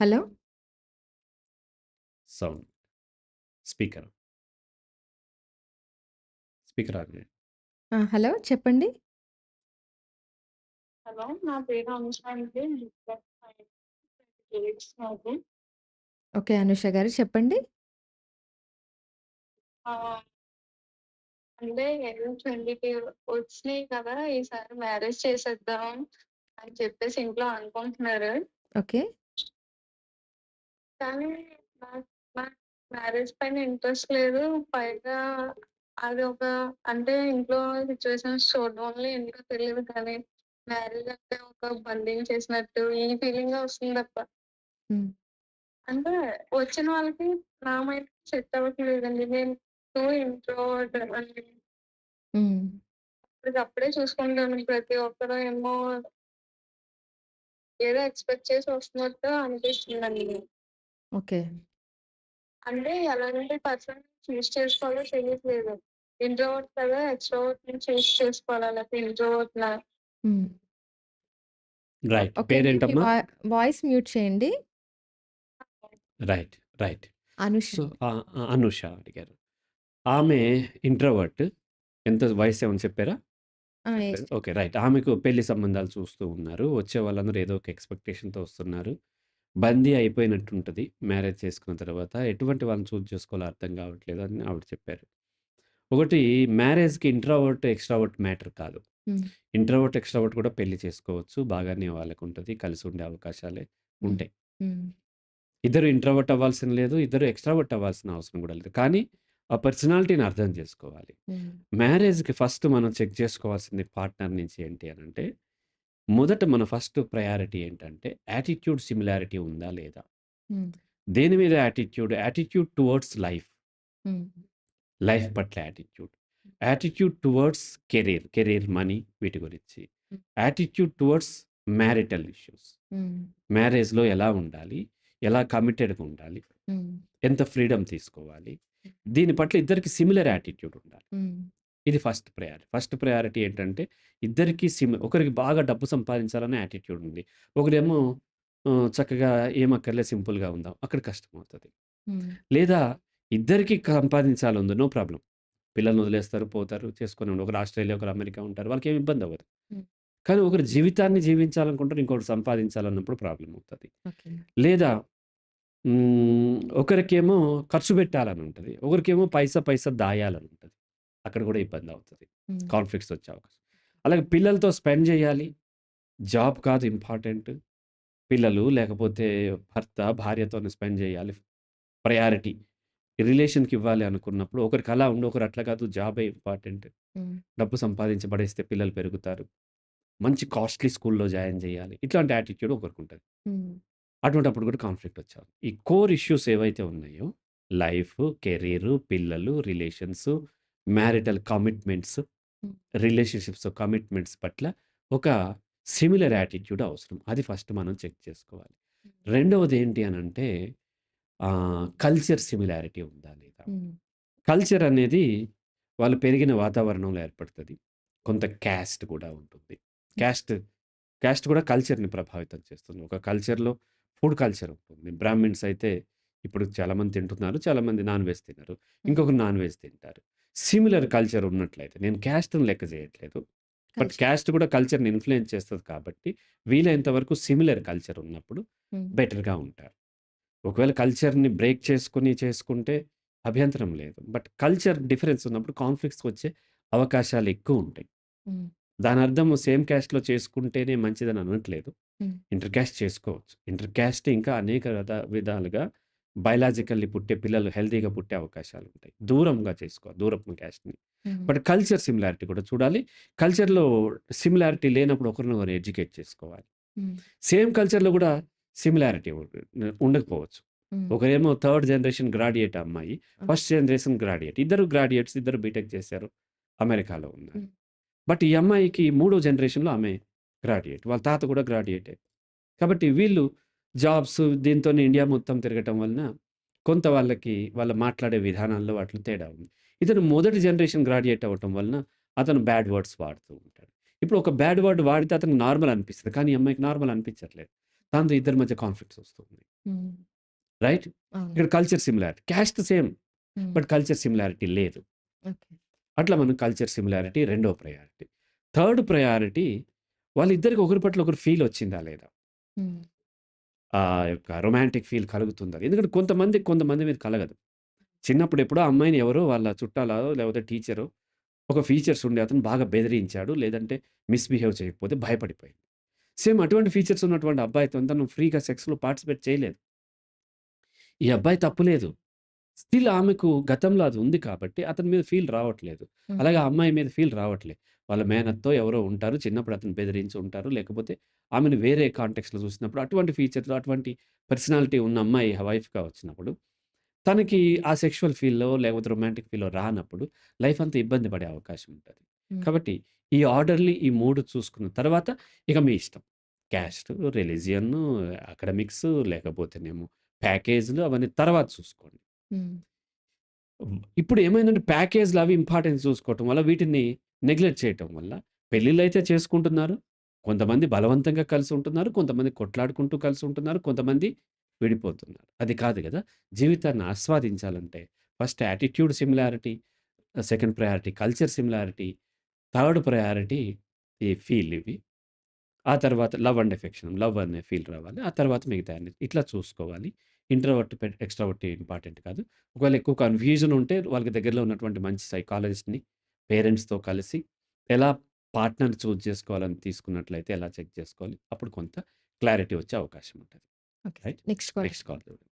Hello? Sound. Speaker. Speaker on చేయండి. ఆ! Hello చెప్పండి. హలో. నా పేరు అనుష అండి. నాకు. ఓకే. అనుష గారు చెప్పండి. ఆ! అంటే 22 వచ్చినాయి కదా! ఈసారి మ్యారేజ్ చేసేద్దాం అని చెప్పేసి ఇంట్లో అనుకుంటున్నారు. ఓకే. కానీ నాకు మ్యారేజ్ పైన ఇంట్రెస్ట్ లేదు. పైగా అది ఒక అంటే ఇంట్లో సిట్యుయేషన్స్ చూడడం వల్ల ఏంటో తెలీదు కానీ మ్యారేజ్ అంటే ఒక బంధింగ్ చేసినట్టు ఈ ఫీలింగే వస్తుంది తప్ప. అంటే వచ్చిన వాళ్ళకి నా మైండ్ సెట్ అవ్వట్లేదండి. నేను టూ ఇంట్రోవర్ట్ అండి. అప్పటికప్పుడే చూసుకుంటాను. ప్రతి ఒక్కరు ఏమో ఏదో ఎక్స్‌పెక్ట్ చేసి వస్తున్నట్టు అనిపిస్తుందండి. ఓకే. అంటే ఎలాంటి పర్సన్ చూజ్ చేసుకోవాలో తెలియట్లేదు. ఇంట్రోవర్ట్ కదా! ఎక్స్‌ట్రోవర్ట్‌ని చూజ్ చేసుకోవాలా? లేకపోతే ఇంట్రోవర్ట్‌నా? హ్మ్. రైట్. ఓకే అండి. మీ పేరేంటమ్మా? వా వాయిస్ మ్యూట్ చేయండి. రైట్. రైట్. అనుష. సో, అడిగారు. ఆమె ఇంట్రోవర్ట్. ఎంత చెప్పారా? ఆ! చెప్పలేదు. ఎస్. ఓకే. రైట్. ఆమెకు పెళ్ళి సంబంధాలు చూస్తూ ఉన్నారు. వచ్చే వాళ్ళందరూ ఏదో ఒక ఎక్స్‌పెక్టేషన్‌తో వస్తున్నారు. బందీ అయిపోయినట్టుంటది. మ్యారేజ్ చేసుకున్న తర్వాత. ఎటువంటి వాళ్ళని చూజ్ చేసుకోవాలో అర్థం కావట్లేదు అని ఆవిడ చెప్పారు. ఒకటి మ్యారేజ్‌కి ఇంట్రోవర్ట్, ఎక్స్‌ట్రావర్ట్ మ్యాటర్ కాదు. హ్మ్. ఇంట్రోవర్ట్, ఎక్స్‌ట్రావర్ట్ కూడా పెళ్ళి చేసుకోవచ్చు. బాగానే వాళ్ళకుంటది. కలిసి ఉండే అవకాశాలే హ్మ్. ఉంటాయి. హ్మ్. ఇద్దరు ఇంట్రోవర్ట్ అవ్వాల్సిన లేదు. ఇద్దరు ఎక్స్‌ట్రావర్ట్ అవ్వాల్సిన అవసరం కూడా లేదు. కానీ ఆ పర్సనాలిటీని అర్థం చేసుకోవాలి. హ్మ్. మ్యారేజ్‌కి ఫస్ట్ మనం చెక్ చేసుకోవాల్సింది పార్ట్నర్ నుంచి ఏంటి అనంటే, మొదట మన ఫస్ట్ ప్రయారిటీ ఏంటంటే యాటిట్యూడ్ సిమిలారిటీ ఉందా లేదా? దేని మీద attitude? Attitude towards life. Life పట్ల attitude. Attitude towards career. Career, money వీటి గురించి. Attitude towards marital issues. మ్యారేజ్‌లో ఎలా ఉండాలి? ఎలా కమిటెడ్‌గా ఉండాలి? ఎంత ఫ్రీడమ్ తీసుకోవాలి? దీని పట్ల ఇద్దరికి సిమిలర్ యాటిట్యూడ్ ఉండాలి. ఇది ఫస్ట్ ప్రయారిటీ. ఫస్ట్ ప్రయారిటీ ఏంటంటే ఇద్దరికీ సిమి ఒకరికి బాగా డబ్బు సంపాదించాలనే యాటిట్యూడ్ ఉంది. ఒకరేమో చక్కగా ఏం అక్కర్లేదు సింపుల్‌గా ఉందాం. అక్కడ కష్టమవుతది. హ్మ్. లేదా ఇద్దరికీ సంపాదించాలి ఉంది. No problem. పిల్లల్ని వదిలేస్తారు, పోతారు, చేసుకొని ఉండి ఒకరు ఆస్ట్రేలియా, ఒకరు అమెరికా ఉంటారు. వాళ్ళకేమి ఇబ్బంది అవ్వదు. కానీ ఒకరు జీవితాన్ని జీవించాలనుకుంటారు. ఇంకొకరు సంపాదించాలన్నప్పుడు ప్రాబ్లమ్ అవుతది. లేదా ఒకరికేమో ఖర్చు పెట్టాలని ఉంటది. ఒకరికేమో పైసా, పైసా దాయాలని ఉంటది. అక్కడ కూడా ఇబ్బంది అవుతది. కాన్‌ఫ్లిక్ట్స్ వచ్చే అవకాశం. అలాగే పిల్లలతో స్పెండ్ చేయాలి. జాబ్ కాదు ఇంపార్టెంట్. పిల్లలు లేకపోతే భర్త, భార్యతోని స్పెండ్ చేయాలి. ప్రయారిటీ. రిలేషన్‌కి ఇవ్వాలి అనుకున్నప్పుడు ఒకరికి అలా ఉండి, ఒకరు అట్లా కాదు జాబే ఇంపార్టెంట్. డబ్బు సంపాదించి పడేస్తే పిల్లలు పెరుగుతారు. మంచి కాస్ట్‌లీ స్కూల్‌లో జాయిన్ చేయాలి. ఇట్లాంటి యాటిట్యూడ్ ఒకరికుంటది. హ్మ్. అటువంటప్పుడు కూడా కాన్‌ఫ్లిక్ట్ వచ్చేది. ఈ కోర్ ఇష్యూస్ ఏవైతే ఉన్నాయో లైఫ్, కెరీర్, పిల్లలు, relations, marital commitments. Relationships commitments పట్ల ఒక సిమిలర్ యాటిట్యూడ్ అవసరం. అది ఫస్ట్ మనం చెక్ చేసుకోవాలి. రెండవది ఏంటి అనంటే ఆహ్, కల్చర్ సిమిలారిటీ ఉందా లేదా? కల్చర్ అనేది వాళ్ళు పెరిగిన వాతావరణంలో ఏర్పడతది. కొంత క్యాస్ట్ కూడా ఉంటుంది. క్యాస్ట్, క్యాస్ట్ కూడా కల్చర్‌ని ప్రభావితం చేస్తుంది. ఒక కల్చర్‌లో ఫుడ్ కల్చర్ ఉంటుంది. బ్రాహ్మిన్స్ అయితే ఇప్పుడు చాలామంది తింటున్నారు. చాలామంది నాన్ వెజ్ తినరు. ఇంకొకరు నాన్ వెజ్ తింటారు. సిమిలర్ కల్చర్ ఉన్నట్లయితే నేను క్యాస్ట్‌ని లెక్క చేయట్లేదు. బట్. క్యాస్ట్ కూడా కల్చర్‌ని ఇన్‌ఫ్లూయెన్స్ చేస్తది కాబట్టి వీలైనంత వరకు సిమిలర్ కల్చర్ ఉన్నప్పుడు. బెటర్‌గా ఉంటారు. ఒకవేళ కల్చర్‌ని బ్రేక్ చేసుకొని చేసుకుంటే అభ్యంతరం లేదు. బట్ కల్చర్ డిఫరెన్స్ ఉన్నప్పుడు కాన్‌ఫ్లిక్ట్స్ వచ్చే అవకాశాలు ఎక్కువుంటాయి. హ్మ్. దాని అర్థం సేమ్ క్యాస్ట్‌లో చేసుకుంటేనే మంచిదని అనట్లేదు. ఇంటర్ క్యాస్ట్ చేసుకోవచ్చు. ఇంటర్ క్యాస్ట్ ఇంకా అనేక విధాలుగా బయోలాజికల్లీ పుట్టే పిల్లలు హెల్తీగా పుట్టే అవకాశాలుంటాయి. దూరంగా చేసుకోవాలి. దూరపు క్యాస్ట్‌ని. బట్ కల్చర్ సిమిలారిటీ కూడా చూడాలి. కల్చర్‌లో సిమిలారిటీ లేనప్పుడు ఒకరినొకరు ఎడ్యుకేట్ చేసుకోవాలి. సేమ్ కల్చర్‌లో కూడా సిమిలారిటీ ఉండకపోవచ్చు. ఒకరేమో థర్డ్ జనరేషన్ గ్రాడ్యుయేట్ అమ్మాయి. First generation graduate. ఇద్దరు గ్రాడ్యుయేట్స్. ఇద్దరు బీటెక్ చేశారు. అమెరికాలో ఉన్నారు. బట్ ఈ అమ్మాయికి మూడో జనరేషన్‌లో ఆమె గ్రాడ్యుయేట్. వాళ్ళ తాత కూడా గ్రాడ్యుయేటే. కాబట్టి వీళ్ళు జాబ్స్ దీంతోనే ఇండియా మొత్తం తిరగటం వలన కొంత వాళ్ళకి వాళ్ళు మాట్లాడే విధానాల్లో వాటిలో తేడా ఉంది. ఇతను మొదటి జనరేషన్ గ్రాడ్యుయేట్ అవ్వటం వలన అతను బ్యాడ్ వర్డ్స్ వాడుతూ ఉంటాడు. ఇప్పుడు ఒక బ్యాడ్ వర్డ్ వాడితే అతనికి నార్మల్ అనిపిస్తది. కానీ అమ్మాయికి నార్మల్ అనిపించట్లేదు. దాంతో ఇద్దరి మధ్య కాన్‌ఫ్లిక్ట్స్ వస్తూ ఉన్నాయి. హ్మ్. రైట్? ఇక్కడ culture similarity. Caste same. But culture similarity లేదు. అట్లా మనం కల్చర్ సిమిలారిటీ రెండో ప్రయారిటీ. థర్డ్ ప్రయారిటీ వాళ్ళిద్దరికి ఒకరి పట్ల ఒకరు ఫీల్ వచ్చిందా లేదా? ఆ యొక్క రొమాంటిక్ ఫీల్ కలుగుతుందా? ఎందుకంటే కొంతమందికి కొంతమంది మీద కలగదు. చిన్నప్పుడు ఎప్పుడో అమ్మాయిని ఎవరో వాళ్ళ చుట్టాలో లేకపోతే టీచరో ఒక ఫీచర్స్ ఉండే అతను బాగా బెదిరించాడు. లేదంటే మిస్‌బిహేవ్ చేయకపోతే భయపడిపోయింది. సేమ్ అటువంటి ఫీచర్స్ ఉన్నటువంటి అబ్బాయితో తను ఫ్రీగా సెక్స్‌లో పార్టిసిపేట్ చేయలేదు. ఈ అబ్బాయి తప్పు లేదు. స్టిల్ ఆమెకు గతంలో అది ఉంది కాబట్టి అతని మీద ఫీల్ రావట్లేదు. హ్మ్. అలాగే ఆ అమ్మాయి మీద ఫీల్ రావట్లేదు. వాళ్ళ మేనత్తో ఎవరో ఉంటారు. చిన్నప్పుడు అతను బెదిరించి ఉంటారు. లేకపోతే ఆమెను వేరే కాంటెక్స్‌లో చూసినప్పుడు అటువంటి ఫీచర్స్ అటువంటి పర్సనాలిటీ ఉన్న అమ్మాయి వైఫ్‌గా వచ్చినప్పుడు తనకి ఆ సెక్షువల్ ఫీల్‌లో లేకపోతే రొమాంటిక్ ఫీల్‌లో రానప్పుడు లైఫ్ అంతా ఇబ్బంది పడే అవకాశం ఉంటది. కాబట్టి ఈ ఆర్డర్‌లీ ఈ 3 చూసుకున్న తర్వాత ఇక మీ ఇష్టం. క్యాస్ట్, రిలిజియన్, అకాడమిక్స్ లేకపోతేనేమో ప్యాకేజ్‌లు అవన్నీ తర్వాత చూసుకోండి. ఇప్పుడు ఏమైందంటే ప్యాకేజ్‌లు అవి ఇంపార్టెన్స్ చూసుకోవటం వల్ల వీటిని నెగ్లెక్ట్ చేయటం వల్ల పెళ్ళిళ్ళైతే చేసుకుంటున్నారు. కొంతమంది బలవంతంగా కలిసి ఉంటున్నారు. కొంతమంది కొట్లాడుకుంటూ కలిసి ఉంటున్నారు. కొంతమంది విడిపోతున్నారు. అది కాదు కదా జీవితాన్ని ఆస్వాదించాలంటే first attitude similarity, second priority culture similarity, third priority ఈ ఫీల్ ఇవి. ఆ తర్వాత లవ్ అండ్ ఎఫెక్షన్. లవ్ అనే ఫీల్ రావాలి. ఆ తర్వాత మిగతాయన్ని ఇట్లా చూసుకోవాలి. ఇంట్రోవర్ట్, పె ఎక్స్‌ట్రావర్ట్ ఇంపార్టెంట్ కాదు. ఒకవేళ ఎక్కువ కన్‌ఫ్యూజన్ ఉంటే వాళ్ళకి దగ్గరలో ఉన్నటువంటి మంచి సైకాలజిస్ట్‌ని పేరెంట్స్‌తో కలిసి ఎలా పార్ట్నర్ చూజ్ చేసుకోవాలని తీసుకున్నట్లయితే ఎలా చెక్ చేసుకోవాలి. అప్పుడు కొంత క్లారిటీ వచ్చే అవకాశం ఉంటది. Okay. Right? Next caller. Next call చూడండి.